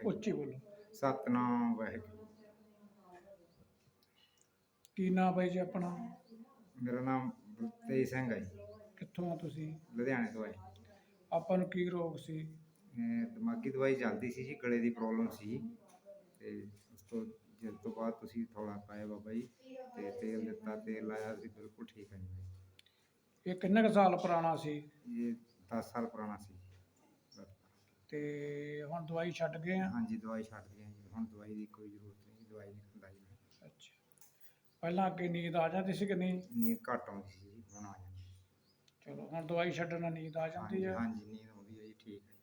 ਵਾਹਿਗੁਰੂ ਉੱਚੀ ਬੋਲੋ। ਸਤਨਾਮ ਵਾਹਿਗੁਰੂ। ਕੀ ਨਾਮ ਬਾਈ ਜੀ ਆਪਣਾ? ਮੇਰਾ ਨਾਮ ਤੇਜ ਸਿੰਘ ਹੈ ਜੀ। ਕਿੱਥੋਂ ਆ ਤੁਸੀਂ? ਲੁਧਿਆਣੇ ਤੋਂ ਹੈ ਆਪਾਂ ਨੂੰ ਕੀ ਰੋਗ ਸੀ? ਇਹ ਦਿਮਾਗੀ ਦਵਾਈ ਚੱਲਦੀ ਸੀ ਜੀ ਗਲੇ ਦੀ ਪ੍ਰੋਬਲਮ ਸੀ ਤੇ ਉਸ ਤੋਂ ਜਿਸ ਤੋਂ ਬਾਅਦ ਤੁਸੀਂ ਥੋੜਾ ਪਾਇਆ ਬਾਬਾ ਜੀ ਤੇ ਤੇਲ ਦਿੱਤਾ ਤੇਲ ਲਾਇਆ ਸੀ ਬਿਲਕੁਲ ਠੀਕ ਹੈ ਜੀ। ਇਹ ਕਿੰਨੇ ਕੁ ਸਾਲ ਪੁਰਾਣਾ ਸੀ? ਇਹ 10 ਸਾਲ ਪੁਰਾਣਾ ਸੀ। ਤੇ ਹੁਣ ਦਵਾਈ ਛੱਡ ਗਏ ਆ? ਹਾਂਜੀ ਦਵਾਈ ਛੱਡ ਦਿੱਤੀ ਜੀ। ਹੁਣ ਦਵਾਈ ਦੀ ਕੋਈ ਜ਼ਰੂਰਤ ਨਹੀਂ ਦਵਾਈ ਨਹੀਂ ਖਾਂਦਾ ਜੀ ਮੈਂ। ਅੱਛਾ। ਪਹਿਲਾਂ ਅੱਗੇ ਨੀਂਦ ਆ ਜਾਂਦੀ ਸੀ ਕਿ ਨਹੀਂ? ਨੀਂਦ ਘੱਟ ਆਉਂਦੀ ਸੀ ਜੀ ਹੁਣ ਆ ਜਾਂਦੀ ਚਲੋ ਹੁਣ ਦਵਾਈ ਛੱਡਣ ਨਾਲ ਨੀਂਦ ਆ ਜਾਂਦੀ ਹਾਂਜੀ ਹੈ ਹਾਂਜੀ ਨੀਂਦ ਆਉਂਦੀ ਹੈ ਜੀ ਠੀਕ ਹੈ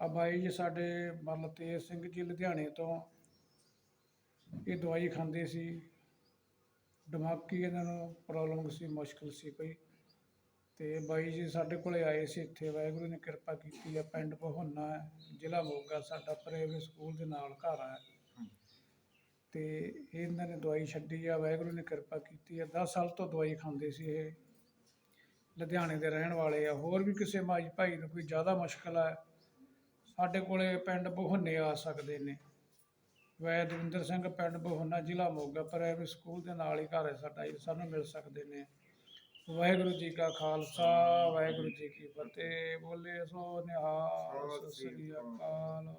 ਆ ਬਾਈ ਜੀ ਸਾਡੇ ਮਤਲਬ ਤੇਜ ਸਿੰਘ ਜੀ ਲੁਧਿਆਣੇ ਤੋਂ ਇਹ ਦਵਾਈ ਖਾਂਦੇ ਸੀ। ਦਿਮਾਗੀ ਇਹਨਾਂ ਨੂੰ ਪ੍ਰੋਬਲਮ ਸੀ ਮੁਸ਼ਕਲ ਸੀ ਕੋਈ। ਤੇ ਬਾਈ ਜੀ ਸਾਡੇ ਕੋਲੇ ਆਏ ਸੀ ਇੱਥੇ, ਵਾਹਿਗੁਰੂ ਨੇ ਕਿਰਪਾ ਕੀਤੀ ਆ, ਪਿੰਡ ਬਹੋਨਾ ਜ਼ਿਲ੍ਹਾ ਮੋਗਾ, ਸਾਡਾ ਪ੍ਰਾਇਮਰੀ ਸਕੂਲ ਦੇ ਨਾਲ ਘਰ ਹੈ ਤੇ ਇਹਨਾਂ ਨੇ ਦਵਾਈ ਛੱਡੀ ਆ, ਵਾਹਿਗੁਰੂ ਨੇ ਕਿਰਪਾ ਕੀਤੀ ਹੈ 10 ਸਾਲ ਤੋਂ ਦਵਾਈ ਖਾਂਦੇ ਸੀ ਇਹ, ਲੁਧਿਆਣੇ ਦੇ ਰਹਿਣ ਵਾਲੇ ਆ। ਹੋਰ ਵੀ ਕਿਸੇ ਮਾਈ ਭਾਈ ਨੂੰ ਕੋਈ ਜ਼ਿਆਦਾ ਮੁਸ਼ਕਲ ਹੈ ਸਾਡੇ ਕੋਲੇ ਪਿੰਡ ਬਹੋਨੇ ਆ ਸਕਦੇ ਨੇ। ਵੈਦਵਿੰਦਰ ਸਿੰਘ ਪਿੰਡ ਬਹੋਨਾ, ਜ਼ਿਲ੍ਹਾ ਮੋਗਾ ਪ੍ਰਾਇਮਰੀ ਸਕੂਲ ਦੇ ਨਾਲ ਹੀ ਘਰ ਹੈ ਸਾਡਾ ਜੀ ਸਾਨੂੰ ਮਿਲ ਸਕਦੇ ਨੇ। ਵਾਹਿਗੁਰੂ ਜੀ ਕਾ ਖਾਲਸਾ ਵਾਹਿਗੁਰੂ ਜੀ ਕੀ ਫਤਿਹ। ਬੋਲੇ ਸੋ ਨਿਹਾਲ ਸਤਿ ਸ੍ਰੀ ਅਕਾਲ।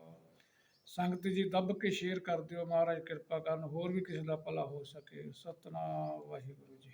ਸੰਗਤ ਜੀ ਦੱਬ ਕੇ ਸ਼ੇਅਰ ਕਰ ਦਿਓ। ਮਹਾਰਾਜ ਕਿਰਪਾ ਕਰਨ ਹੋਰ ਵੀ ਕਿਸੇ ਦਾ ਭਲਾ ਹੋ ਸਕੇ। ਸਤਨਾਮ ਵਾਹਿਗੁਰੂ ਜੀ।